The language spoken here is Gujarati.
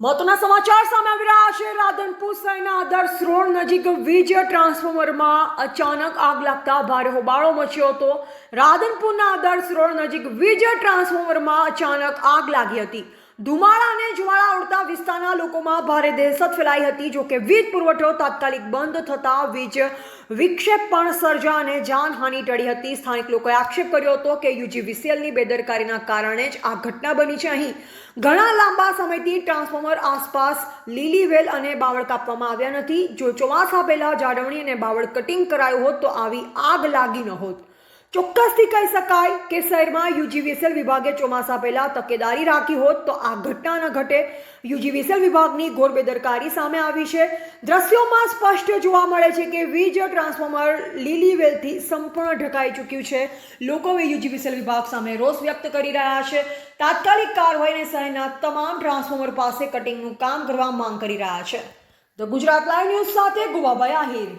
મહત્વના સમાચાર સામે આવી રહ્યા છે. રાધનપુર શહેરના આદર્શ રોડ નજીક વીજ ટ્રાન્સફોર્મરમાં અચાનક આગ લાગતા ભારે હોબાળો મચ્યો હતો. રાધનપુરના આદર્શ રોડ નજીક વીજ ટ્રાન્સફોર્મરમાં અચાનક આગ લાગી હતી. ધુમાડા અને જ્વાળા ઉડતા વિસ્તારના લોકોમાં ભારે દહેશત ફેલાઈ હતી જોકે વીજ પુરવઠો તાત્કાલિક બંધ થતા વીજ વિક્ષેપ પણ સર્જા અને જાનહાનિ ટળી હતી. સ્થાનિક લોકોએ આક્ષેપ કર્યો હતો કે યુજીવીસીએલની બેદરકારીના કારણે જ આ ઘટના બની છે. અહીં ઘણા લાંબા સમયથી ટ્રાન્સફોર્મર આસપાસ લીલી વેલ અને બાવળ કાપવામાં આવ્યા નથી. જો ચોમાસા પહેલાં જાળવણી અને બાવળ કટિંગ કરાયું હોત તો આવી આગ લાગી ન હોત. ચોક્કસથી કહી શકાય કે શહેરમાં યુજીવીસીએલ વિભાગે ચોમાસા પહેલા તકેદારી રાખી હોત તો આ ઘટના ન ઘટે યુજીવીસીએલ વિભાગની ઘોર બેદરકારી સામે આવી છે. દ્રશ્યોમાં સ્પષ્ટ જોવા મળે છે કે વીજ ટ્રાન્સફોર્મર લીલી વેલથી સંપૂર્ણ ઢકાઈ ચૂક્યું છે. લોકો હવે યુજીવીસીએલ વિભાગ સામે રોષ વ્યક્ત કરી રહ્યા છે. તાત્કાલિક કાર્યવાહીને શહેરના તમામ ટ્રાન્સફોર્મર પાસે કટિંગનું કામ કરવા માંગ કરી રહ્યા છે. ધ ગુજરાત લાઈવ ન્યૂઝ સાથે ગુવાભાઈ આહિર.